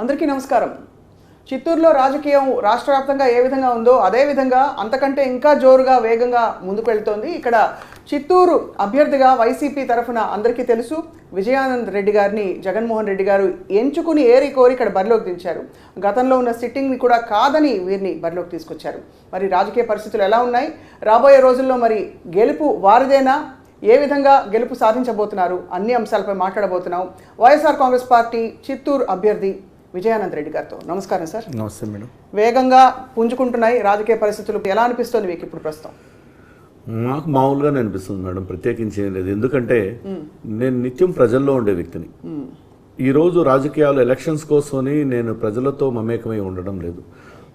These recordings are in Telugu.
అందరికీ నమస్కారం. చిత్తూరులో రాజకీయం రాష్ట్ర వ్యాప్తంగా ఏ విధంగా ఉందో అదే విధంగా అంతకంటే ఇంకా జోరుగా వేగంగా ముందుకు వెళ్తోంది. ఇక్కడ చిత్తూరు అభ్యర్థిగా వైసీపీ తరఫున అందరికీ తెలుసు. విజయానంద్ రెడ్డి గారిని జగన్మోహన్ రెడ్డి గారు ఎంచుకుని ఏరి కోరి ఇక్కడ బరిలోకి దించారు. గతంలో ఉన్న సిట్టింగ్ని కూడా కాదని వీరిని బరిలోకి తీసుకొచ్చారు. మరి రాజకీయ పరిస్థితులు ఎలా ఉన్నాయి? రాబోయే రోజుల్లో మరి గెలుపు వారిదేనా? ఏ విధంగా గెలుపు సాధించబోతున్నారు? అన్ని అంశాలపై మాట్లాడబోతున్నాం. వైఎస్ఆర్ కాంగ్రెస్ పార్టీ చిత్తూరు అభ్యర్థి విజయానంద్ రెడ్డి గారితో. నమస్కారం సార్. నమస్తే మేడం. వేగంగా పుంజుకుంటున్నాయి రాజకీయ పరిస్థితులు. ఎలా అనిపిస్తుంది మీకు ఇప్పుడు ప్రస్తుతం? నాకు మామూలుగానే అనిపిస్తుంది మేడం. ప్రత్యేకించి ఏం లేదు. ఎందుకంటే నేను నిత్యం ప్రజల్లో ఉండే వ్యక్తిని. ఈరోజు రాజకీయాలు ఎలక్షన్స్ కోసమని నేను ప్రజలతో మమేకమై ఉండడం లేదు.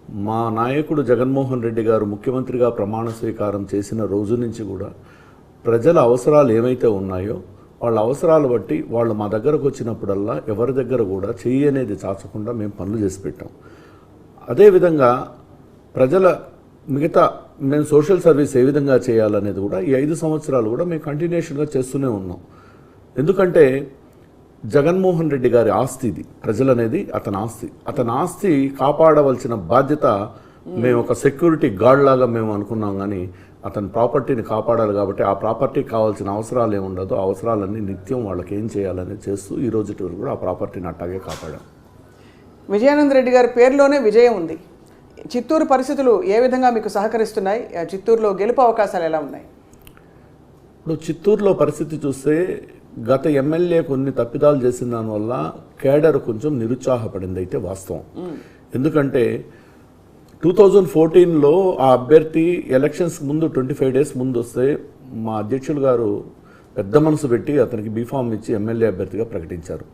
మా నాయకుడు జగన్మోహన్ రెడ్డి గారు ముఖ్యమంత్రిగా ప్రమాణ స్వీకారం చేసిన రోజు నుంచి కూడా ప్రజల అవసరాలు ఏమైతే ఉన్నాయో వాళ్ళ అవసరాలు బట్టి వాళ్ళు మా దగ్గరకు వచ్చినప్పుడల్లా ఎవరి దగ్గర కూడా చెయ్యి అనేది చాచకుండా మేము పనులు చేసి పెట్టాం. అదేవిధంగా ప్రజల మిగతా మేము సోషల్ సర్వీస్ ఏ విధంగా చేయాలనేది కూడా ఈ ఐదు సంవత్సరాలు కూడా మేము కంటిన్యూషన్గా చేస్తూనే ఉన్నాం. ఎందుకంటే జగన్మోహన్ రెడ్డి గారి ఆస్తి ఇది ప్రజలనేది అతని ఆస్తి. అతని ఆస్తి కాపాడవలసిన బాధ్యత మేము ఒక సెక్యూరిటీ గార్డ్ లాగా మేము అనుకున్నాం కానీ అతని ప్రాపర్టీని కాపాడాలి కాబట్టి ఆ ప్రాపర్టీకి కావాల్సిన అవసరాలు ఏముండదో అవసరాలన్నీ నిత్యం వాళ్ళకి ఏం చేయాలని చేస్తూ ఈ రోజు వరకు కూడా ఆ ప్రాపర్టీని అట్టాగే కాపాడాం. విజయానంద్ రెడ్డి గారి పేరులోనే విజయం ఉంది. చిత్తూరు పరిస్థితులు ఏ విధంగా మీకు సహకరిస్తున్నాయి? చిత్తూరులో గెలుపు అవకాశాలు ఎలా ఉన్నాయి? ఇప్పుడు చిత్తూరులో పరిస్థితి చూస్తే గత ఎమ్మెల్యే కొన్ని తప్పిదాలు చేసిన దానివల్ల కేడర్ కొంచెం నిరుత్సాహపడింది అయితే వాస్తవం ఎందుకంటే టూ థౌజండ్ ఫోర్టీన్లో ఆ అభ్యర్థి ఎలక్షన్స్ ముందు ట్వంటీ ఫైవ్ డేస్ ముందు వస్తే మా అధ్యక్షులు గారు పెద్ద మనసు పెట్టి అతనికి బీఫామ్ ఇచ్చి ఎమ్మెల్యే అభ్యర్థిగా ప్రకటించారు.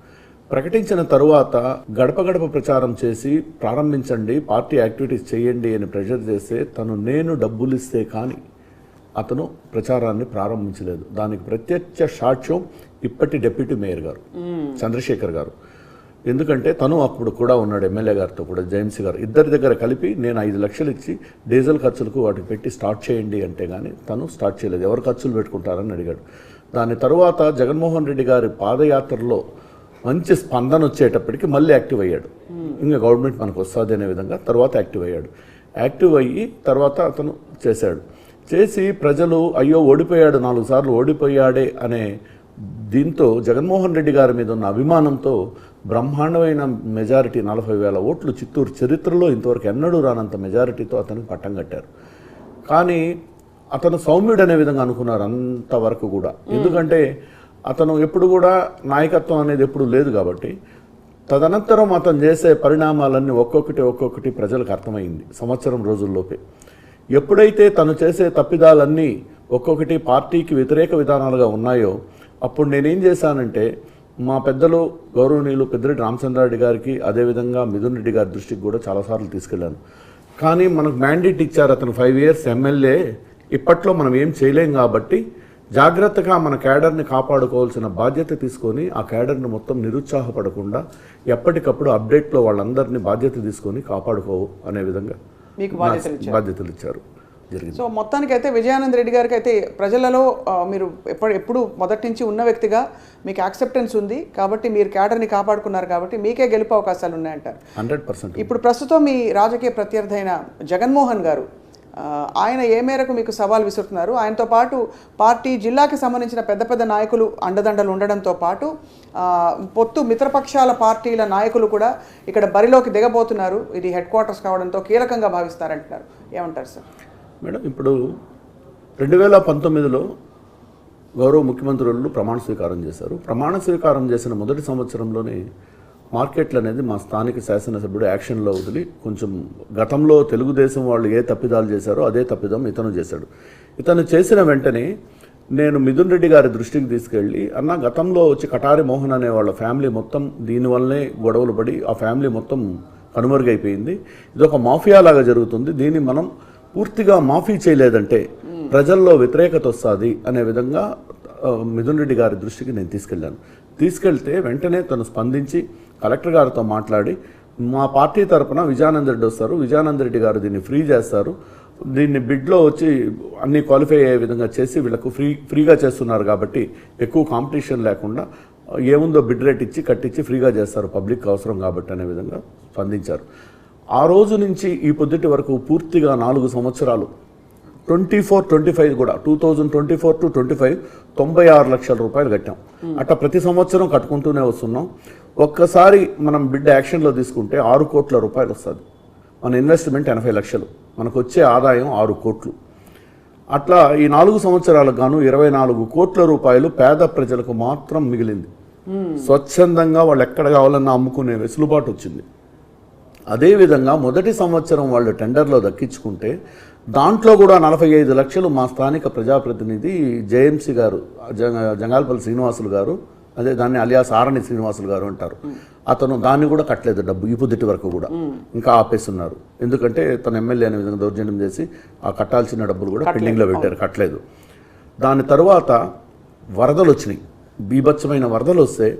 ప్రకటించిన తరువాత గడప గడప ప్రచారం చేసి ప్రారంభించండి పార్టీ యాక్టివిటీస్ చేయండి అని ప్రెషర్ చేస్తే తను నేను డబ్బులు ఇస్తే కానీ అతను ప్రచారాన్ని ప్రారంభించలేదు. దానికి ప్రత్యక్ష సాక్ష్యం ఇప్పటి డిప్యూటీ మేయర్ గారు చంద్రశేఖర్ గారు. ఎందుకంటే తను అప్పుడు కూడా ఉన్నాడు ఎమ్మెల్యే గారితో కూడా జయంసి గారు. ఇద్దరి దగ్గర కలిపి నేను ఐదు లక్షలు ఇచ్చి డీజిల్ ఖర్చులకు వాటికి పెట్టి స్టార్ట్ చేయండి అంటే కానీ తను స్టార్ట్ చేయలేదు. ఎవరు ఖర్చులు పెట్టుకుంటారని అడిగాడు. దాని తరువాత జగన్మోహన్ రెడ్డి గారి పాదయాత్రలో మంచి స్పందన వచ్చేటప్పటికి మళ్ళీ యాక్టివ్ అయ్యాడు. ఇంకా గవర్నమెంట్ మనకు వస్తుంది అనే విధంగా తర్వాత యాక్టివ్ అయ్యాడు. యాక్టివ్ అయ్యి తర్వాత అతను చేశాడు. చేసి ప్రజలు అయ్యో ఓడిపోయాడు నాలుగు సార్లు ఓడిపోయాడే అనే దీంతో జగన్మోహన్ రెడ్డి గారి మీద ఉన్న అభిమానంతో బ్రహ్మాండమైన మెజారిటీ నలభై వేల ఓట్లు చిత్తూరు చరిత్రలో ఇంతవరకు ఎన్నడూ రానంత మెజారిటీతో అతనికి పట్టం కట్టారు. కానీ అతను సౌమ్యుడు అనే విధంగా అనుకున్నారు అంతవరకు కూడా. ఎందుకంటే అతను ఎప్పుడు కూడా నాయకత్వం అనేది ఎప్పుడు లేదు కాబట్టి తదనంతరం అతను చేసే పరిణామాలన్నీ ఒక్కొక్కటి ఒక్కొక్కటి ప్రజలకు అర్థమైంది సంవత్సరం రోజుల్లోపే. ఎప్పుడైతే తను చేసే తప్పిదాలన్నీ ఒక్కొక్కటి పార్టీకి వ్యతిరేక విధానాలుగా ఉన్నాయో అప్పుడు నేనేం చేశానంటే మా పెద్దలు గౌరవనీయులు పెద్దిరెడ్డి రామచంద్రారెడ్డి గారికి అదేవిధంగా మిథున్ రెడ్డి గారి దృష్టికి కూడా చాలాసార్లు తీసుకెళ్ళాను. కానీ మనకు మ్యాండేట్ ఇచ్చారు అతను ఫైవ్ ఇయర్స్ ఎమ్మెల్యే ఇప్పట్లో మనం ఏం చేయలేం కాబట్టి జాగ్రత్తగా మన క్యాడర్ని కాపాడుకోవాల్సిన బాధ్యత తీసుకొని ఆ క్యాడర్ని మొత్తం నిరుత్సాహపడకుండా ఎప్పటికప్పుడు అప్డేట్లో వాళ్ళందరినీ బాధ్యత తీసుకొని కాపాడుకో అనే విధంగా బాధ్యతలు ఇచ్చారు. జరిగింది. సో మొత్తానికైతే విజయానంద్ రెడ్డి గారికి అయితే ప్రజలలో మీరు ఎప్పుడు ఎప్పుడు మొదటి నుంచి ఉన్న వ్యక్తిగా మీకు యాక్సెప్టెన్స్ ఉంది కాబట్టి మీరు క్యాడర్ని కాపాడుకున్నారు కాబట్టి మీకే గెలుపు అవకాశాలు ఉన్నాయంటారు. Hundred percent. ఇప్పుడు ప్రస్తుతం మీ రాజకీయ ప్రత్యర్థి అయిన జగన్మోహన్ గారు ఆయన ఏ మేరకు మీకు సవాల్ విసురుతున్నారు? ఆయనతో పాటు పార్టీ జిల్లాకి సంబంధించిన పెద్ద పెద్ద నాయకులు అండదండలు ఉండడంతో పాటు పొత్తు మిత్రపక్షాల పార్టీల నాయకులు కూడా ఇక్కడ బరిలోకి దిగబోతున్నారు. ఇది హెడ్ క్వార్టర్స్ కావడంతో కీలకంగా భావిస్తారంటున్నారు. ఏమంటారు సార్? మేడం ఇప్పుడు రెండు వేల పంతొమ్మిదిలో గౌరవ ముఖ్యమంత్రులు ప్రమాణ స్వీకారం చేశారు. ప్రమాణ స్వీకారం చేసిన మొదటి సంవత్సరంలోనే మార్కెట్లు అనేది మా స్థానిక శాసనసభ్యుడు యాక్షన్లో వదిలి కొంచెం గతంలో తెలుగుదేశం వాళ్ళు ఏ తప్పిదాలు చేశారో అదే తప్పిదం ఇతను చేశాడు. ఇతను చేసిన వెంటనే నేను మిథున్ రెడ్డి గారి దృష్టికి తీసుకెళ్ళి అన్న గతంలో వచ్చి కటారి మోహన్ అనే వాళ్ళ ఫ్యామిలీ మొత్తం దీనివల్లనే గొడవలు పడి ఆ ఫ్యామిలీ మొత్తం కనుమరుగైపోయింది. ఇది ఒక మాఫియా లాగా జరుగుతుంది. దీన్ని మనం పూర్తిగా మాఫీ చేయలేదంటే ప్రజల్లో వ్యతిరేకత వస్తుంది అనే విధంగా మిథున్ రెడ్డి గారి దృష్టికి నేను తీసుకెళ్ళాను. తీసుకెళ్తే వెంటనే తను స్పందించి కలెక్టర్ గారితో మాట్లాడి మా పార్టీ తరపున విజయానంద రెడ్డి వస్తారు విజయానంద రెడ్డి గారు దీన్ని ఫ్రీ చేస్తారు దీన్ని బిడ్లో వచ్చి అన్ని క్వాలిఫై అయ్యే విధంగా చేసి వీళ్ళకు ఫ్రీ ఫ్రీగా చేస్తున్నారు కాబట్టి ఎక్కువ కాంపిటీషన్ లేకుండా ఏముందో బిడ్ రేట్ ఇచ్చి కట్టించి ఫ్రీగా చేస్తారు పబ్లిక్ అవసరం కాబట్టి అనే విధంగా స్పందించారు. ఆ రోజు నుంచి ఈ పొద్దుటి వరకు పూర్తిగా నాలుగు సంవత్సరాలు ట్వంటీ ఫోర్ ట్వంటీ ఫైవ్ కూడా two thousand twenty four to twenty five తొంభై ఆరు లక్షల రూపాయలు కట్టాం. అట్లా ప్రతి సంవత్సరం కట్టుకుంటూనే వస్తున్నాం. ఒక్కసారి మనం బిడ్ యాక్షన్లో తీసుకుంటే ఆరు కోట్ల రూపాయలు వస్తుంది. మన ఇన్వెస్ట్మెంట్ ఎనభై లక్షలు. మనకు వచ్చే ఆదాయం ఆరు కోట్లు. అట్లా ఈ నాలుగు సంవత్సరాలకు గాను ఇరవై నాలుగు కోట్ల రూపాయలు పేద ప్రజలకు మాత్రం మిగిలింది. స్వచ్ఛందంగా వాళ్ళు ఎక్కడ కావాలన్నా అమ్ముకునే వెసులుబాటు వచ్చింది. అదేవిధంగా మొదటి సంవత్సరం వాళ్ళు టెండర్లో దక్కించుకుంటే దాంట్లో కూడా నలభై ఐదు లక్షలు మా స్థానిక ప్రజాప్రతినిధి జేఎంసీ గారు జంగ- జంగాలపల్లి శ్రీనివాసులు గారు అదే దాన్ని అలియాస్ ఆరణి శ్రీనివాసులు గారు అంటారు. అతను దాన్ని కూడా కట్టలేదు డబ్బు ఈ పొద్దుటి వరకు కూడా. ఇంకా ఆపేస్తున్నారు. ఎందుకంటే తన ఎమ్మెల్యే అనే విధంగా దౌర్జన్యం చేసి ఆ కట్టాల్సిన డబ్బులు కూడా పెండింగ్లో పెట్టారు కట్టలేదు. దాని తర్వాత వరదలు వచ్చినాయి. బీభత్సమైన వరదలు వస్తే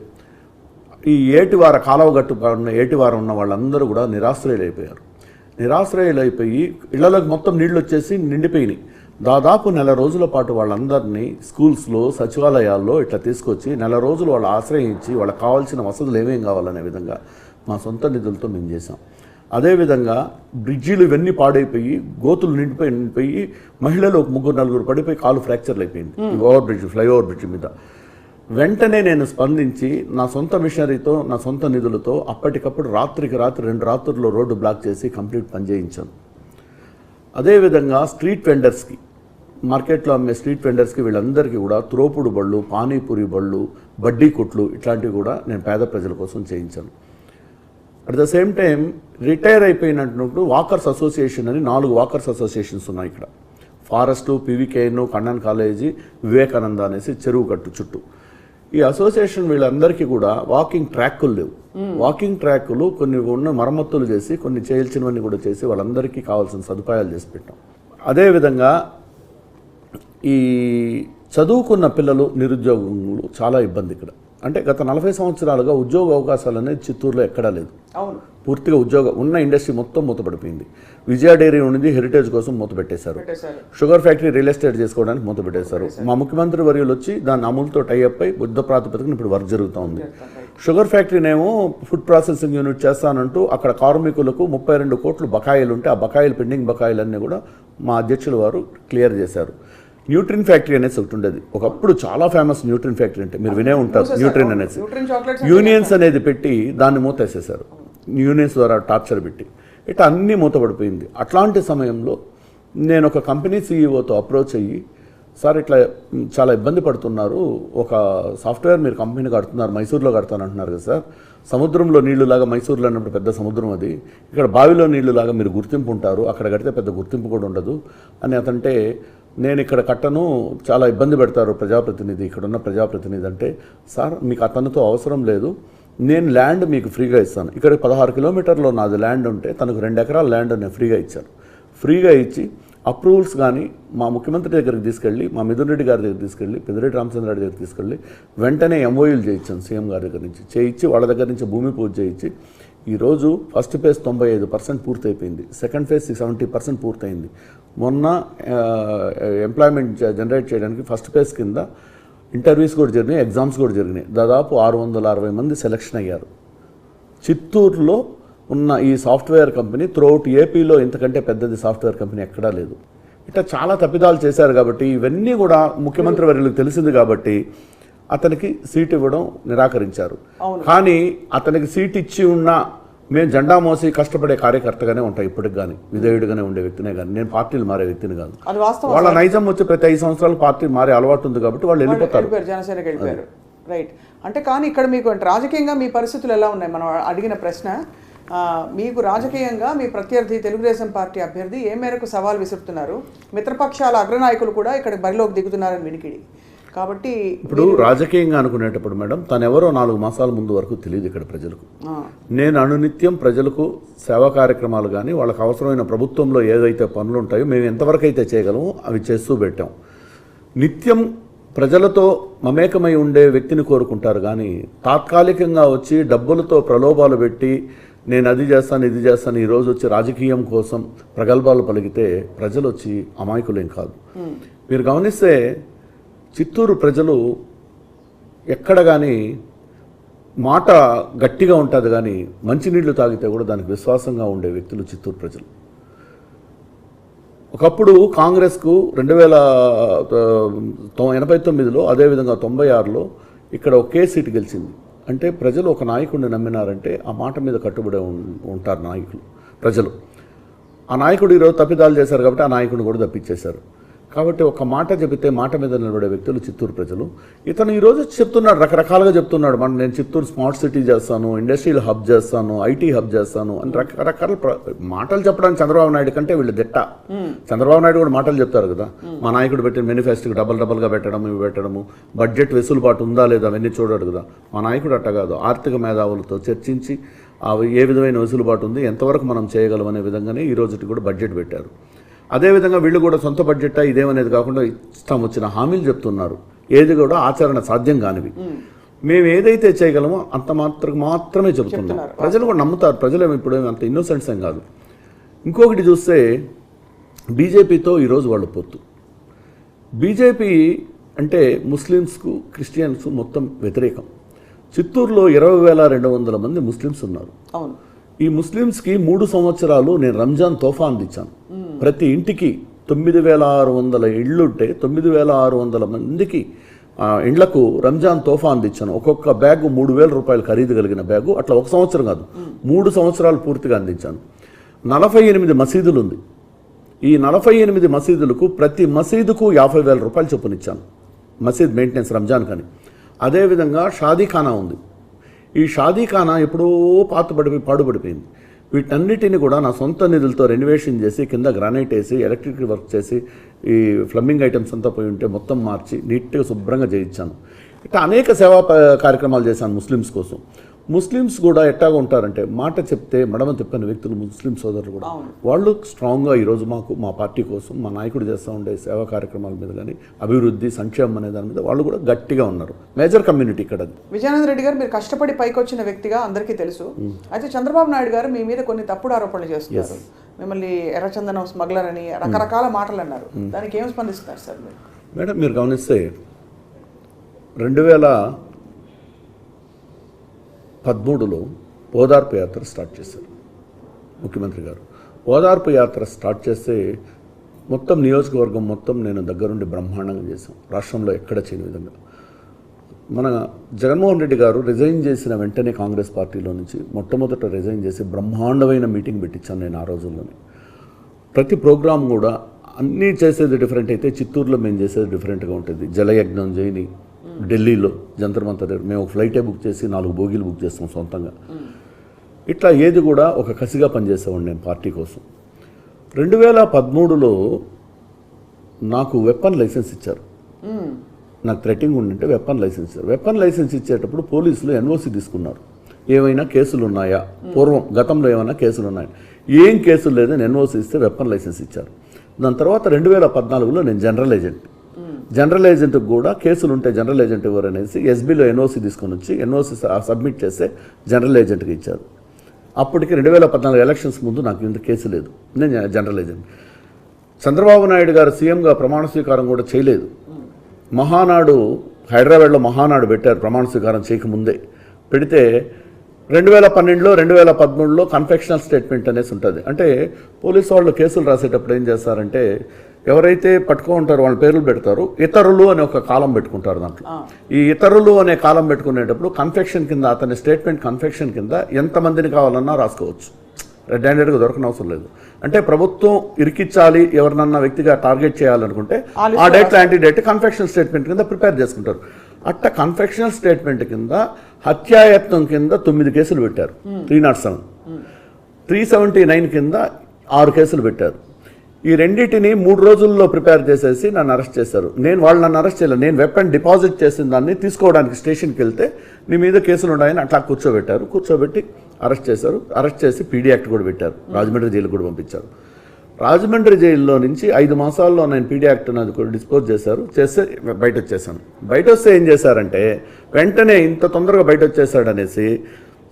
ఈ ఏటివార కాలువ గట్టు ఉన్న ఏటివారం ఉన్న వాళ్ళందరూ కూడా నిరాశ్రయులైపోయారు. నిరాశ్రయులైపోయి ఇళ్ళలోకి మొత్తం నీళ్ళు వచ్చేసి నిండిపోయినాయి. దాదాపు నెల రోజుల పాటు వాళ్ళందరినీ స్కూల్స్లో సచివాలయాల్లో ఇట్లా తీసుకొచ్చి నెల రోజులు వాళ్ళు ఆశ్రయించి వాళ్ళకి కావాల్సిన వసతులు ఏమేం కావాలనే విధంగా మా సొంత నిధులతో మేము చేసాం అదేవిధంగా బ్రిడ్జీలు ఇవన్నీ పాడైపోయి గోతులు నిండిపోయి నిండిపోయి మహిళలు ఒక ముగ్గురు నలుగురు పడిపోయి కాలు ఫ్రాక్చర్లు అయిపోయింది ఈ ఓవర్ బ్రిడ్జ్ ఫ్లైఓవర్ బ్రిడ్జ్ మీద. వెంటనే నేను స్పందించి నా సొంత మిషనరీతో నా సొంత నిధులతో అప్పటికప్పుడు రాత్రికి రాత్రి రెండు రాత్రుల్లో రోడ్డు బ్లాక్ చేసి కంప్లీట్ పని చేయించాను. అదేవిధంగా స్ట్రీట్ వెండర్స్కి మార్కెట్లో అమ్మే స్ట్రీట్ వెండర్స్కి వీళ్ళందరికీ కూడా త్రోపుడు బళ్ళు పానీపూరి బళ్ళు బడ్డీ కొట్లు ఇట్లాంటివి కూడా నేను పేద ప్రజల కోసం చేయించాను. At the same time retire అయిపోయినట్టు వాకర్స్ అసోసియేషన్ అని నాలుగు వాకర్స్ అసోసియేషన్స్ ఉన్నాయి ఇక్కడ. Forest PVKN Kannan college Vivekananda అనేసి చెరువు కట్టు చుట్టూ. ఈ అసోసియేషన్ వీళ్ళందరికీ కూడా వాకింగ్ ట్రాక్కులు లేవు. వాకింగ్ ట్రాక్కులు కొన్ని ఉన్న మరమ్మతులు చేసి కొన్ని చేయాల్సినవన్నీ కూడా చేసి వాళ్ళందరికీ కావాల్సిన సదుపాయాలు చేసి పెట్టాం. అదేవిధంగా ఈ చదువుకున్న పిల్లలు నిరుద్యోగులు చాలా ఇబ్బంది ఇక్కడ. అంటే గత నలభై సంవత్సరాలుగా ఉద్యోగ అవకాశాలు అనేది చిత్తూరులో ఎక్కడా లేదు. పూర్తిగా ఉద్యోగం ఉన్న ఇండస్ట్రీ మొత్తం మూతపడిపోయింది. విజయ డైరీ ఉండింది హెరిటేజ్ కోసం మూత పెట్టేశారు. పెట్టేశారు షుగర్ ఫ్యాక్టరీ రియల్ ఎస్టేట్ చేసుకోవడానికి మూత పెట్టేశారు. మా ముఖ్యమంత్రి వర్యులు వచ్చి దాన్ని అమలుతో టైఅప్ అయి బుద్ధ ప్రాతిపదికన ఇప్పుడు వర్క్ జరుగుతూ ఉంది. షుగర్ ఫ్యాక్టరీనేమో ఫుడ్ ప్రాసెసింగ్ యూనిట్ చేస్తానంటూ అక్కడ కార్మికులకు ముప్పై రెండు కోట్లు బకాయిలు ఉంటే ఆ బకాయిలు పెండింగ్ బకాయిలన్నీ కూడా మా అధ్యక్షుల వారు క్లియర్ చేశారు. న్యూట్రిన్ ఫ్యాక్టరీ అనేసి ఒకటి ఉండేది. ఒకప్పుడు చాలా ఫేమస్ న్యూట్రిన్ ఫ్యాక్టరీ అంటే మీరు వినే ఉంటారు. న్యూట్రిన్ అనేసి. యూనియన్స్ అనేది పెట్టి దాన్ని మూతేసేశారు. యూనియన్స్ ద్వారా టార్చర్ పెట్టి. ఇట్లా అన్నీ మూతపడిపోయింది. అట్లాంటి సమయంలో నేను ఒక కంపెనీ సీఈఓతో అప్రోచ్ అయ్యి సార్ ఇట్లా చాలా ఇబ్బంది పడుతున్నారు. ఒక సాఫ్ట్వేర్ మీరు కంపెనీ కడుతున్నారు మైసూర్లో కడతానంటున్నారు కదా సార్. సముద్రంలో నీళ్ళులాగా మైసూర్లో అన్నప్పుడు పెద్ద సముద్రం అది. ఇక్కడ బావిలో నీళ్ళులాగా మీరు గుర్తింపు ఉంటారు. అక్కడ కడితే పెద్ద గుర్తింపు కూడా ఉండదు. అని అతంటే నేను ఇక్కడ కట్టను చాలా ఇబ్బంది పెడతారు ప్రజాప్రతినిధి. ఇక్కడ ఉన్న ప్రజాప్రతినిధి అంటే సార్ మీకు అతనితో అవసరం లేదు. నేను ల్యాండ్ మీకు ఫ్రీగా ఇస్తాను. ఇక్కడ పదహారు కిలోమీటర్లో నాది ల్యాండ్ ఉంటే తనకు రెండు ఎకరాల ల్యాండ్ నేను ఫ్రీగా ఇచ్చాను. ఫ్రీగా ఇచ్చి అప్రూవల్స్ కానీ మా ముఖ్యమంత్రి దగ్గరికి తీసుకెళ్ళి మా మిథున్ రెడ్డి గారి దగ్గర తీసుకెళ్ళి పెద్దిరెడ్డి రామచంద్ర రెడ్డి తీసుకెళ్ళి వెంటనే ఎంఓయూలు చేయించాను సీఎం గారి దగ్గర నుంచి. చేయించి వాళ్ళ దగ్గర నుంచి భూమి పూజ చేయించి ఈరోజు ఫస్ట్ ఫేజ్ తొంభై ఐదు పర్సెంట్ పూర్తయిపోయింది. సెకండ్ ఫేజ్ సెవెంటీ పర్సెంట్ పూర్తయింది. మొన్న ఎంప్లాయ్మెంట్ జనరేట్ చేయడానికి ఫస్ట్ ఫేజ్ కింద ఇంటర్వ్యూస్ కూడా జరిగినాయి ఎగ్జామ్స్ కూడా జరిగినాయి. దాదాపు ఆరు వందల అరవై మంది సెలక్షన్ అయ్యారు. చిత్తూరులో ఉన్న ఈ సాఫ్ట్వేర్ కంపెనీ త్రూఅవుట్ ఏపీలో ఇంతకంటే పెద్దది సాఫ్ట్వేర్ కంపెనీ ఎక్కడా లేదు. ఇట్లా చాలా తప్పిదాలు చేశారు కాబట్టి ఇవన్నీ కూడా ముఖ్యమంత్రి వర్యులకు తెలిసింది కాబట్టి అతనికి సీట్ ఇవ్వడం నిరాకరించారు. కానీ అతనికి సీట్ ఇచ్చి ఉన్నా మేము జెండా మోసి కష్టపడే కార్యకర్తగానే ఉంటాయి ఇప్పటికి కానీ విధేయుడిగానే ఉండే వ్యక్తినే కానీ నేను పార్టీలు మారే వ్యక్తిని కాదు. వాళ్ళ నైజం వచ్చి ప్రతి ఐదు సంవత్సరాలు పార్టీ మారే అలవాటు ఉంది కాబట్టి వాళ్ళు వెళ్ళిపోతారు. జనసేనకి వెళ్ళిపోయారు. రైట్ అంటే కానీ ఇక్కడ మీకు రాజకీయంగా మీ పరిస్థితులు ఎలా ఉన్నాయి? మనం అడిగిన ప్రశ్న మీకు రాజకీయంగా మీ ప్రత్యర్థి తెలుగుదేశం పార్టీ అభ్యర్థి ఏ మేరకు సవాల్ విసురుతున్నారు? మిత్రపక్షాల అగ్రనాయకులు కూడా ఇక్కడ బరిలోకి దిగుతున్నారని వినికిడి. కాబట్టి ఇప్పుడు రాజకీయంగా అనుకునేటప్పుడు మేడం తను ఎవరో నాలుగు మాసాల ముందు వరకు తెలియదు ఇక్కడ ప్రజలకు. నేను అనునిత్యం ప్రజలకు సేవా కార్యక్రమాలు కానీ వాళ్ళకి అవసరమైన ప్రభుత్వంలో ఏదైతే పనులు ఉంటాయో మేము ఎంతవరకు అయితే చేయగలమో అవి చేస్తూ పెట్టాం. నిత్యం ప్రజలతో మమేకమై ఉండే వ్యక్తిని కోరుకుంటారు కానీ తాత్కాలికంగా వచ్చి డబ్బులతో ప్రలోభాలు పెట్టి నేను అది చేస్తాను ఇది చేస్తాను ఈరోజు వచ్చి రాజకీయం కోసం ప్రగల్భాలు పలికితే ప్రజలు వచ్చి అమాయకులేం కాదు. మీరు గమనిస్తే చిత్తూరు ప్రజలు ఎక్కడ కానీ మాట గట్టిగా ఉంటుంది కానీ మంచినీళ్ళు తాగితే కూడా దానికి విశ్వాసంగా ఉండే వ్యక్తులు చిత్తూరు ప్రజలు. ఒకప్పుడు కాంగ్రెస్కు రెండు వేల ఎనభై తొమ్మిదిలో అదేవిధంగా తొంభై ఆరులో ఇక్కడ ఒకే సీటు గెలిచింది. అంటే ప్రజలు ఒక నాయకుడిని నమ్మినారంటే ఆ మాట మీద కట్టుబడి ఉంటారు నాయకులు ప్రజలు. ఆ నాయకుడు ఈరోజు తప్పిదాలు చేశారు కాబట్టి ఆ నాయకుడిని కూడా తప్పించేశారు. కాబట్టి ఒక మాట చెబితే మాట మీద నిలబడే వ్యక్తులు చిత్తూరు ప్రజలు. ఇతను ఈరోజు చెప్తున్నాడు రకరకాలుగా చెప్తున్నాడు. మనం నేను చిత్తూరు స్మార్ట్ సిటీ చేస్తాను ఇండస్ట్రియల్ హబ్ చేస్తాను ఐటీ హబ్ చేస్తాను అని రకరకాల మాటలు చెప్పడానికి చంద్రబాబు నాయుడు కంటే వీళ్ళు దిట్ట. చంద్రబాబు నాయుడు కూడా మాటలు చెప్తారు కదా. మా నాయకుడు పెట్టిన మేనిఫెస్టోకి డబల్ డబల్గా పెట్టడం ఇవి పెట్టడము. బడ్జెట్ వెసులుబాటు ఉందా లేదా అవన్నీ చూడడు కదా. మా నాయకుడు అట్ట కాదు. ఆర్థిక మేధావులతో చర్చించి అవి ఏ విధమైన వెసులుబాటు ఉంది ఎంతవరకు మనం చేయగలం అనే విధంగానే ఈ రోజుకి కూడా బడ్జెట్ పెట్టారు. అదేవిధంగా వీళ్ళు కూడా సొంత బడ్జెట్ ఇదేమనేది కాకుండా ఇష్టం వచ్చిన హామీలు చెప్తున్నారు. ఏది కూడా ఆచరణ సాధ్యం కానివి. మేము ఏదైతే చేయగలమో అంత మాత్రం మాత్రమే చెబుతున్నాం. ప్రజలు కూడా నమ్ముతారు. ప్రజలు ఇప్పుడు అంత ఇన్నోసెంట్స్ ఏం కాదు. ఇంకొకటి చూస్తే బీజేపీతో ఈరోజు వాళ్ళు పొత్తు. బీజేపీ అంటే ముస్లిమ్స్కు క్రిస్టియన్స్ మొత్తం వ్యతిరేకం. చిత్తూరులో ఇరవై వేల రెండు వందల మంది ముస్లిమ్స్ ఉన్నారు. ఈ ముస్లిమ్స్కి మూడు సంవత్సరాలు నేను రంజాన్ తోఫా అందించాను ప్రతి ఇంటికి తొమ్మిది వేల ఆరు వందల ఇళ్ళుంటే తొమ్మిది వేల ఆరు వందల మందికి ఆ, ఇండ్లకు రంజాన్ తోఫా అందించాను ఒక్కొక్క బ్యాగు మూడు వేల రూపాయలు ఖరీదు కలిగిన బ్యాగు. అట్లా ఒక సంవత్సరం కాదు. మూడు సంవత్సరాలు పూర్తిగా అందించాను. నలభై ఎనిమిది మసీదులు ఉంది ఈ నలభై ఎనిమిది మసీదులకు ప్రతి మసీదుకు యాభై వేల రూపాయలు చొప్పునిచ్చాను. మసీద్ మెయింటెనెన్స్ రంజాన్ కానీ. అదేవిధంగా షాదీఖానా ఉంది. ఈ షాదీఖానా ఎప్పుడో పాతబడిపోయి పాడుబడిపోయింది వీటన్నిటిని కూడా నా సొంత నిధులతో రెనోవేషన్ చేసి కింద గ్రానైట్ వేసి ఎలక్ట్రిక్ వర్క్ చేసి ఈ ఫ్లమ్మింగ్ ఐటమ్స్ అంతా పోయి ఉంటే మొత్తం మార్చి నీట్గా శుభ్రంగా చేయించాను. ఇట్లా అనేక సేవా కార్యక్రమాలు చేశాను ముస్లిమ్స్ కోసం. ముస్లిమ్స్ కూడా ఎట్టాగా ఉంటారంటే మాట చెప్తే మడమ తిప్పని వ్యక్తులు ముస్లిం సోదరులు కూడా. వాళ్ళు స్ట్రాంగ్గా ఈరోజు మాకు మా పార్టీ కోసం మా నాయకుడు చేస్తూ ఉండే సేవా కార్యక్రమాల మీద కానీ అభివృద్ధి సంక్షేమం అనే దాని మీద వాళ్ళు కూడా గట్టిగా ఉన్నారు. మేజర్ కమ్యూనిటీ ఇక్కడ విజయానంద రెడ్డి గారు మీరు కష్టపడి పైకొచ్చిన వ్యక్తిగా అందరికీ తెలుసు. అయితే చంద్రబాబు నాయుడు గారు మీ మీద కొన్ని తప్పుడు ఆరోపణలు చేస్తున్నారు. మిమ్మల్ని ఎర్రచందనం స్మగ్లర్ అని రకరకాల మాటలు అన్నారు. దానికి ఏం స్పందిస్తున్నారు సార్ మీరు? మేడం మీరు గమనిస్తే రెండు వేల పదమూడులో ఓదార్పు యాత్ర స్టార్ట్ చేశారు. ముఖ్యమంత్రి గారు ఓదార్పు యాత్ర స్టార్ట్ చేస్తే మొత్తం నియోజకవర్గం మొత్తం నేను దగ్గరుండి బ్రహ్మాండంగా చేశాం. రాష్ట్రంలో ఎక్కడ చేయని విధంగా. మన జగన్మోహన్ రెడ్డి గారు రిజైన్ చేసిన వెంటనే కాంగ్రెస్ పార్టీలో నుంచి మొట్టమొదట రిజైన్ చేసి బ్రహ్మాండమైన మీటింగ్ పెట్టించాను నేను ఆ రోజుల్లోనే. ప్రతి ప్రోగ్రాం కూడా అన్నీ చేసేది డిఫరెంట్ అయితే చిత్తూరులో మేము చేసేది డిఫరెంట్గా ఉంటుంది. జలయజ్ఞం జైని ఢిల్లీలో జంతర్ మంతర్ మేము ఒక ఫ్లైటే బుక్ చేసి నాలుగు బోగీలు బుక్ చేస్తాం సొంతంగా. ఇట్లా ఏది కూడా ఒక కసిగా పనిచేసేవాడిని నేను పార్టీ కోసం. రెండు వేల పదమూడులో నాకు వెపన్ లైసెన్స్ ఇచ్చారు. నాకు థ్రెటింగ్ ఉండింటే వెపన్ లైసెన్స్ ఇచ్చారు. వెపన్ లైసెన్స్ ఇచ్చేటప్పుడు పోలీసులు ఎన్ఓసి తీసుకున్నారు. ఏమైనా కేసులు ఉన్నాయా? పూర్వం గతంలో ఏమైనా కేసులు ఉన్నాయా? ఏం కేసులు లేదని ఎన్ఓసి ఇస్తే వెపన్ లైసెన్స్ ఇచ్చారు. దాని తర్వాత రెండు వేల పద్నాలుగులో నేను జనరల్ ఏజెంట్ జనరల్ ఏజెంట్కి కూడా కేసులు ఉంటే జనరల్ ఏజెంట్ ఎవరు అనేసి ఎస్బీలో ఎన్ఓసి తీసుకొని వచ్చి ఎన్ఓసి సబ్మిట్ చేస్తే జనరల్ ఏజెంట్కి ఇచ్చారు. అప్పటికి రెండు వేల పద్నాలుగు ఎలక్షన్స్ ముందు నాకు ఇంత కేసు లేదు. నేను జనరల్ ఏజెంట్. చంద్రబాబు నాయుడు గారు సీఎంగా ప్రమాణ స్వీకారం కూడా చేయలేదు. మహానాడు హైదరాబాద్లో మహానాడు పెట్టారు ప్రమాణ స్వీకారం చేయకముందే. పెడితే రెండు వేల పన్నెండులో రెండు వేల పదమూడులో కన్ఫెక్షనల్ స్టేట్మెంట్ అనేసి ఉంటుంది. అంటే పోలీసు వాళ్ళు కేసులు రాసేటప్పుడు ఏం చేస్తారంటే ఎవరైతే పట్టుకో ఉంటారో వాళ్ళ పేర్లు పెడతారు ఇతరులు అనే ఒక కాలం పెట్టుకుంటారు దాంట్లో. ఈ ఇతరులు అనే కాలం పెట్టుకునేటప్పుడు కన్ఫెక్షన్ కింద అతని స్టేట్మెంట్ కన్ఫెక్షన్ కింద ఎంతమందిని కావాలన్నా రాసుకోవచ్చు. రెడ్ హ్యాండెడ్గా దొరకని అవసరం లేదు. అంటే ప్రభుత్వం ఇరికిచ్చాలి ఎవరినన్నా వ్యక్తిగా టార్గెట్ చేయాలనుకుంటే ఆ డేట్ లాంటి డేట్ కన్ఫెక్షన్ స్టేట్మెంట్ కింద ప్రిపేర్ చేసుకుంటారు. అట్ట కన్ఫెక్షన్ స్టేట్మెంట్ కింద హత్యాయత్నం కింద తొమ్మిది కేసులు పెట్టారు. Three nought seven three seventy nine కింద ఆరు కేసులు పెట్టారు. ఈ రెండింటిని మూడు రోజుల్లో ప్రిపేర్ చేసేసి నన్ను అరెస్ట్ చేశారు. నేను వాళ్ళు నన్ను అరెస్ట్ చేయలేదు. నేను వెపన్ డిపాజిట్ చేసిన దాన్ని తీసుకోవడానికి స్టేషన్కి వెళ్తే నీ మీద కేసులు ఉన్నాయని అట్లా కూర్చోబెట్టారు. కూర్చోబెట్టి అరెస్ట్ చేశారు. అరెస్ట్ చేసి పీడీ యాక్ట్ కూడా పెట్టారు. రాజమండ్రి జైలు కూడా పంపించారు. రాజమండ్రి జైల్లో నుంచి ఐదు మాసాల్లో నేను పీడీ యాక్ట్ అది కూడా డిస్పోజ్ చేశారు. చేస్తే బయట వచ్చేసాను బయట వస్తే ఏం చేశారంటే వెంటనే ఇంత తొందరగా బయట వచ్చేసాడనేసి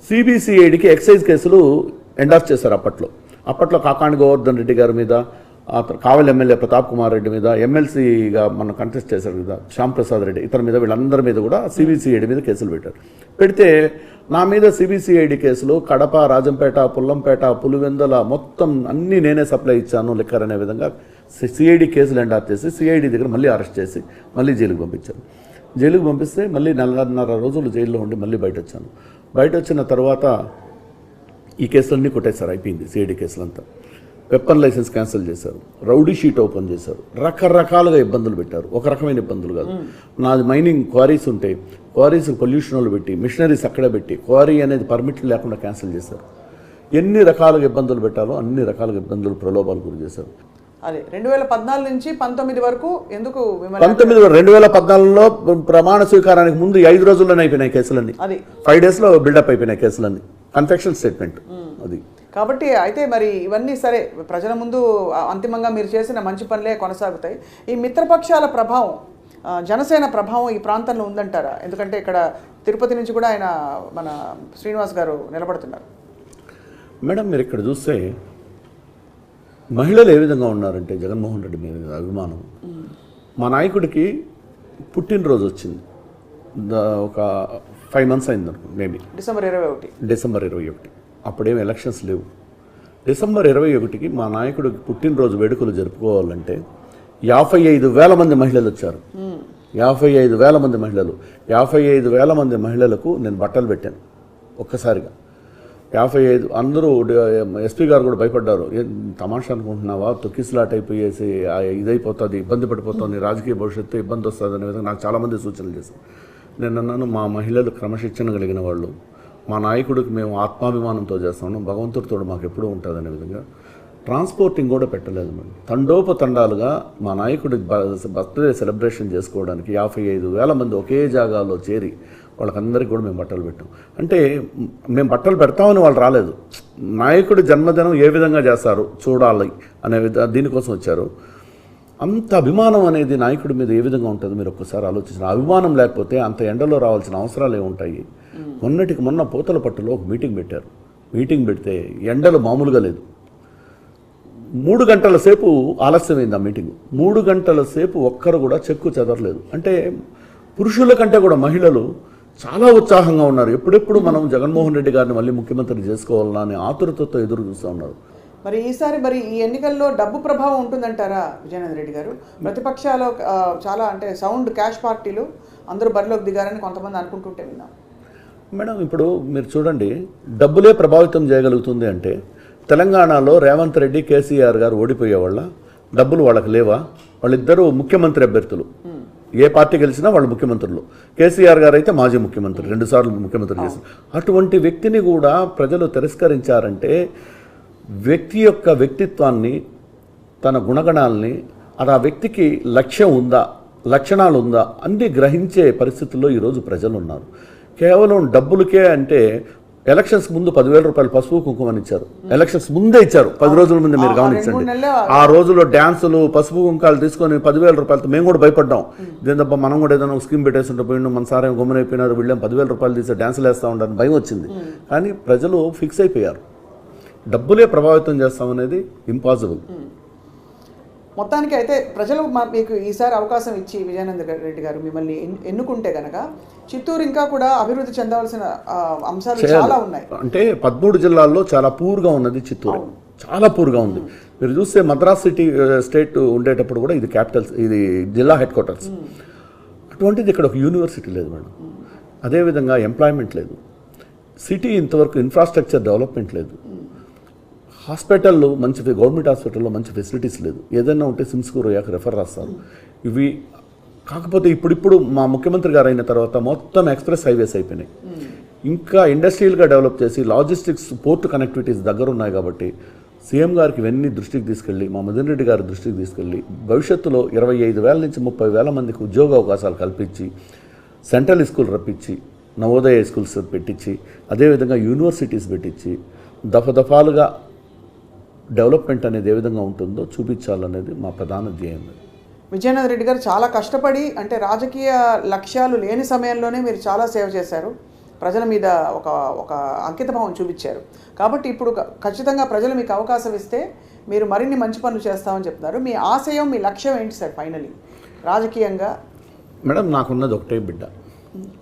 సిబిసిఐడికి ఎక్సైజ్ కేసులు ఎండాఫ్ చేశారు అప్పట్లో. అప్పట్లో కాకాణి గోవర్ధన్ రెడ్డి గారి మీద కావలి ఎమ్మెల్యే ప్రతాప్ కుమార్ రెడ్డి మీద ఎమ్మెల్సీగా మనం కంటెస్ట్ చేశారు కదా శ్యామ్ ప్రసాద్ రెడ్డి ఇతని మీద వీళ్ళందరి మీద కూడా సిబిసిఐడి మీద కేసులు పెట్టారు. పెడితే నా మీద సిబిసిఐడి కేసులు కడప రాజంపేట పుల్లంపేట పులివెందల మొత్తం అన్నీ నేనే సప్లై ఇచ్చాను లెక్కర్ అనే విధంగా సిఐడి కేసులు ఎండార్ చేసి సిఐడి దగ్గర మళ్ళీ అరెస్ట్ చేసి మళ్ళీ జైలుకి పంపించారు జైలుకి పంపిస్తే మళ్ళీ నెలన్నర రోజులు జైల్లో ఉండి మళ్ళీ బయట వచ్చాను బయట వచ్చిన తర్వాత ఈ కేసులన్నీ కొట్టేశారు అయిపోయింది సిఐడి కేసులంతా. వెపన్ లైసెన్స్ క్యాన్సిల్ చేశారు. రౌడీ షీట్ ఓపెన్ చేశారు. రకరకాలుగా ఇబ్బందులు పెట్టారు. ఒక రకమైన ఇబ్బందులు కాదు. నాది మైనింగ్ క్వారీస్ ఉంటే క్వారీస్ పొల్యూషన్ వాళ్ళు పెట్టి మిషనరీస్ అక్కడే పెట్టి క్వారీ అనేది పర్మిట్లు లేకుండా క్యాన్సిల్ చేశారు. ఎన్ని రకాలుగా ఇబ్బందులు పెట్టాలో అన్ని రకాలుగా ఇబ్బందులు ప్రలోభాలు గురి చేశారు. అదే రెండు వేల పద్నాలుగు నుంచి పంతొమ్మిది వరకు ఎందుకు పంతొమ్మిది రెండు వేల పద్నాలుగులో ప్రమాణ స్వీకారానికి ముందు ఐదు రోజుల్లోనే అయిపోయినాయి కేసులన్నీ. అది. ఫైవ్ డేస్లో బిల్డప్ అయిపోయినాయి కేసులన్నీ. కన్ఫెక్షన్ స్టేట్మెంట్ అది. కాబట్టి అయితే మరి ఇవన్నీ సరే ప్రజల ముందు అంతిమంగా మీరు చేసిన మంచి పనులే కొనసాగుతాయి. ఈ మిత్రపక్షాల ప్రభావం జనసేన ప్రభావం ఈ ప్రాంతంలో ఉందంటారా? ఎందుకంటే ఇక్కడ తిరుపతి నుంచి కూడా ఆయన మన శ్రీనివాస్ గారు నిలబడుతున్నారు. మేడం మీరు ఇక్కడ చూస్తే మహిళలు ఏ విధంగా ఉన్నారంటే జగన్మోహన్ రెడ్డి మీద అభిమానం. మా నాయకుడికి పుట్టినరోజు వచ్చింది. ఒక ఫైవ్ మంత్స్ అయింది అనుకో మేబీ. డిసెంబర్ ఇరవై ఒకటి. డిసెంబర్ ఇరవై ఒకటి. అప్పుడేం ఎలక్షన్స్ లేవు. డిసెంబర్ ఇరవై ఒకటికి మా నాయకుడు పుట్టినరోజు వేడుకలు జరుపుకోవాలంటే యాభై ఐదు వేల మంది మహిళలు వచ్చారు. యాభై ఐదు వేల మంది మహిళలు. యాభై ఐదు వేల మంది మహిళలకు నేను బట్టలు పెట్టాను ఒక్కసారిగా. యాభై ఐదు అందరూ ఎస్పీ గారు కూడా భయపడ్డారు. ఏం తమాషా అనుకుంటున్నావా? తొక్కిసలాట్ అయిపోయేసి ఇదైపోతుంది ఇబ్బంది పడిపోతుంది రాజకీయ భవిష్యత్తు ఇబ్బంది వస్తుంది అనే విధంగా నాకు చాలామంది సూచనలు చేశారు. నేను అన్నాను మా మహిళలు క్రమశిక్షణ కలిగిన వాళ్ళు. మా నాయకుడికి మేము ఆత్మాభిమానంతో చేస్తాము భగవంతుడితో మాకు ఎప్పుడూ ఉంటుంది అనే విధంగా ట్రాన్స్పోర్టింగ్ కూడా పెట్టలేదు మేడం తండోపతండాలుగా మా నాయకుడి బర్త్డే సెలబ్రేషన్ చేసుకోవడానికి యాభై ఐదు వేల మంది ఒకే జాగాలో చేరి వాళ్ళకందరికీ కూడా మేము బట్టలు పెట్టాం. అంటే మేము బట్టలు పెడతామని వాళ్ళు రాలేదు. నాయకుడి జన్మదినం ఏ విధంగా చేస్తారు చూడాలి అనే విధ దీనికోసం వచ్చారు. అంత అభిమానం అనేది నాయకుడి మీద ఏ విధంగా ఉంటుంది మీరు ఒక్కసారి ఆలోచించిన అభిమానం లేకపోతే అంత ఎండలో రావాల్సిన అవసరాలు ఏముంటాయి? మొన్నటికి మొన్న పూతల పట్టులో ఒక మీటింగ్ పెట్టారు. మీటింగ్ పెడితే ఎండలు మామూలుగా లేదు. మూడు గంటల సేపు ఆలస్యమైంది ఆ మీటింగ్. మూడు గంటల సేపు ఒక్కరు కూడా చెక్కు చెదరలేదు. అంటే పురుషుల కంటే కూడా మహిళలు చాలా ఉత్సాహంగా ఉన్నారు. ఎప్పుడెప్పుడు మనం జగన్మోహన్ రెడ్డి గారిని మళ్ళీ ముఖ్యమంత్రి చేసుకోవాలన్నా అని ఆతురతతో ఎదురు చూస్తూ ఉన్నారు. మరి ఈసారి మరి ఈ ఎన్నికల్లో డబ్బు ప్రభావం ఉంటుందంటారా విజయనగర రెడ్డి గారు? ప్రతిపక్షాలు చాలా అంటే సౌండ్ క్యాష్ పార్టీలు అందరూ బరిలోకి దిగారని కొంతమంది అనుకుంటుంటే విన్నాం. మేడం ఇప్పుడు మీరు చూడండి డబ్బులే ప్రభావితం చేయగలుగుతుంది అంటే తెలంగాణలో రేవంత్ రెడ్డి కేసీఆర్ గారు ఓడిపోయే వాళ్ళ డబ్బులు వాళ్ళకి లేవా? వాళ్ళిద్దరూ ముఖ్యమంత్రి అభ్యర్థులు. ఏ పార్టీ గెలిచినా వాళ్ళు ముఖ్యమంత్రులు. కేసీఆర్ గారు అయితే మాజీ ముఖ్యమంత్రి రెండుసార్లు ముఖ్యమంత్రి చేశారు. అటువంటి వ్యక్తిని కూడా ప్రజలు తిరస్కరించారంటే వ్యక్తి యొక్క వ్యక్తిత్వాన్ని తన గుణగణాలని అది ఆ వ్యక్తికి లక్ష్యం ఉందా లక్షణాలు ఉందా అన్ని గ్రహించే పరిస్థితుల్లో ఈరోజు ప్రజలు ఉన్నారు కేవలం డబ్బులకే అంటే ఎలక్షన్స్ ముందు పదివేల రూపాయలు పసుపు కుంకుమని ఇచ్చారు. ఎలక్షన్స్ ముందే ఇచ్చారు. పది రోజుల ముందు మీరు గమనించండి. ఆ రోజుల్లో డ్యాన్సులు పసుపు కుంకాలు తీసుకొని పదివేల రూపాయలతో మేము కూడా భయపడ్డాం. దీంతో మనం కూడా ఏదైనా ఒక స్కీమ్ పెట్టేస్తుంటే పోయిండు మన సారేం గుమ్మనైపోయినారు వీళ్ళేం పదివేల రూపాయలు తీసి డ్యాన్సులు వేస్తూ ఉండాలని భయం వచ్చింది. కానీ ప్రజలు ఫిక్స్ అయిపోయారు. డబ్బులే ప్రభావితం చేస్తామనేది ఇంపాసిబుల్ మొత్తానికి అయితే ప్రజలు మా మీకు ఈసారి అవకాశం ఇచ్చి విజయానంద రెడ్డి గారు మిమ్మల్ని ఎన్- ఎన్నుకుంటే గనక చిత్తూరు ఇంకా కూడా అభివృద్ధి చెందవలసిన ఆ, అంశాలు చాలా ఉన్నాయి. అంటే పదమూడు జిల్లాల్లో చాలా పూర్గా ఉన్నది చిత్తూరు. చాలా పూర్గా ఉంది. మీరు చూస్తే మద్రాస్ సిటీ స్టేట్ ఉండేటప్పుడు కూడా ఇది క్యాపిటల్ ఇది జిల్లా హెడ్ క్వార్టర్స్. అటువంటిది ఇక్కడ ఒక యూనివర్సిటీ లేదు మేడం. అదేవిధంగా ఎంప్లాయ్మెంట్ లేదు. సిటీ ఇంతవరకు ఇన్ఫ్రాస్ట్రక్చర్ డెవలప్మెంట్ లేదు. హాస్పిటల్లో మంచి గవర్నమెంట్ హాస్పిటల్లో మంచి ఫెసిలిటీస్ లేదు. ఏదైనా ఉంటే సిమ్స్కు రోయాకు రెఫర్ రాస్తారు. ఇవి కాకపోతే ఇప్పుడిప్పుడు మా ముఖ్యమంత్రి గారు అయిన తర్వాత మొత్తం ఎక్స్ప్రెస్ హైవేస్ అయిపోయినాయి. ఇంకా ఇండస్ట్రియల్గా డెవలప్ చేసి లాజిస్టిక్స్ పోర్ట్ కనెక్టివిటీస్ దగ్గర ఉన్నాయి కాబట్టి సీఎం గారికి ఇవన్నీ దృష్టికి తీసుకెళ్ళి మా మదన్ రెడ్డి గారి దృష్టికి తీసుకెళ్ళి భవిష్యత్తులో ఇరవై ఐదు వేల నుంచి ముప్పై వేల మందికి ఉద్యోగ అవకాశాలు కల్పించి సెంట్రల్ స్కూల్ రప్పించి నవోదయ స్కూల్స్ పెట్టించి అదేవిధంగా యూనివర్సిటీస్ పెట్టించి దఫదఫాలుగా డెవలప్మెంట్ అనేది ఏ విధంగా ఉంటుందో చూపించాలనేది మా ప్రధాన ధ్యేయం. విజయనంద రెడ్డి గారు చాలా కష్టపడి అంటే రాజకీయ లక్ష్యాలు లేని సమయంలోనే మీరు చాలా సేవ చేశారు. ప్రజల మీద ఒక ఒక అంకితభావం చూపించారు. కాబట్టి ఇప్పుడు ఖచ్చితంగా ప్రజలు మీకు అవకాశం ఇస్తే మీరు మరిన్ని మంచి పనులు చేస్తామని చెప్తున్నారు. మీ ఆశయం మీ లక్ష్యం ఏంటి సార్ ఫైనలీ? రాజకీయంగా? మేడం నాకున్నది ఒకటే బిడ్డ.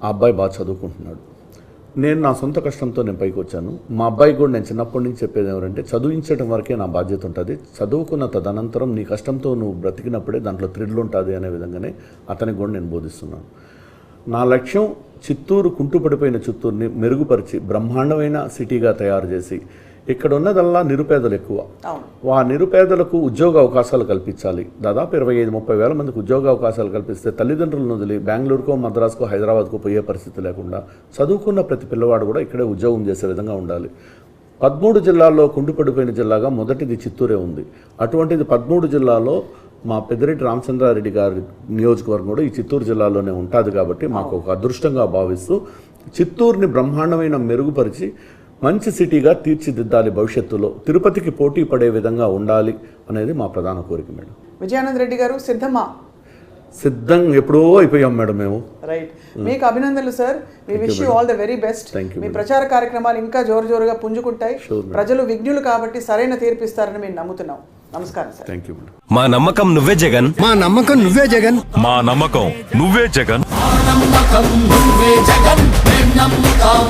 ఆ అబ్బాయి బాగా చదువుకుంటున్నాడు. నేను నా సొంత కష్టంతో నేను పైకి వచ్చాను. మా అబ్బాయి కూడా నేను చిన్నప్పటి నుంచి చెప్పేది ఎవరంటే చదివించడం వరకే నా బాధ్యత ఉంటుంది. చదువుకున్న తదనంతరం నీ కష్టంతో నువ్వు బ్రతికినప్పుడే దాంట్లో థ్రిల్ ఉంటుంది అనే విధంగానే అతనికి కూడా నేను బోధిస్తున్నాను. నా లక్ష్యం చిత్తూరు కుంటుపడిపోయిన చిత్తూరుని మెరుగుపరిచి బ్రహ్మాండమైన సిటీగా తయారు చేసి ఇక్కడ ఉన్నదల్లా నిరుపేదలు ఎక్కువ. ఆ నిరుపేదలకు ఉద్యోగ అవకాశాలు కల్పించాలి. దాదాపు ఇరవై ఐదు ముప్పై వేల మందికి ఉద్యోగ అవకాశాలు కల్పిస్తే తల్లిదండ్రులను వదిలి బెంగళూరుకో మద్రాసుకో హైదరాబాద్కో పోయే పరిస్థితి లేకుండా చదువుకున్న ప్రతి పిల్లవాడు కూడా ఇక్కడే ఉద్యోగం చేసే విధంగా ఉండాలి. పదమూడు జిల్లాల్లో కుండిపడిపోయిన జిల్లాగా మొదటిది చిత్తూరే ఉంది. అటువంటిది పదమూడు జిల్లాలో మా పెద్దిరెడ్డి రామచంద్రారెడ్డి గారి నియోజకవర్గం కూడా ఈ చిత్తూరు జిల్లాలోనే ఉంటుంది కాబట్టి మాకు ఒక అదృష్టంగా భావిస్తూ చిత్తూరుని బ్రహ్మాండమైన మెరుగుపరిచి మంచి సిటీగా తీర్చిదిద్దాలి భవిష్యత్తులో. తిరుపతికి పోటీ పడే విధంగా ఉండాలి అనేది మా ప్రధాన కోరిక మేడం. విజయానంద్ రెడ్డి గారు సిద్ధమా సిద్ధం ఎప్పుడో అయిపోయాం మేడం మేము. రైట్. మీకు అభినందనలు sir. Me wish you all the very best Thank you, మీ. ప్రచార కార్యక్రమాలు ఇంకా జోరు జోరుగా పుంజుకుంటాయి. ప్రజలు విజ్ఞులు కాబట్టి సరైన తీర్పు ఇస్తారని మేము నమ్ముతున్నాం. నమస్కారం సార్. Thank you madam. మా నమ్మకం నువ్వే జగన్. మా నమ్మకం నువ్వే జగన్. మా నమ్మకం నువ్వే జగన్. నమ్మకం నువ్వే జగన్. మేం నమ్ముతాం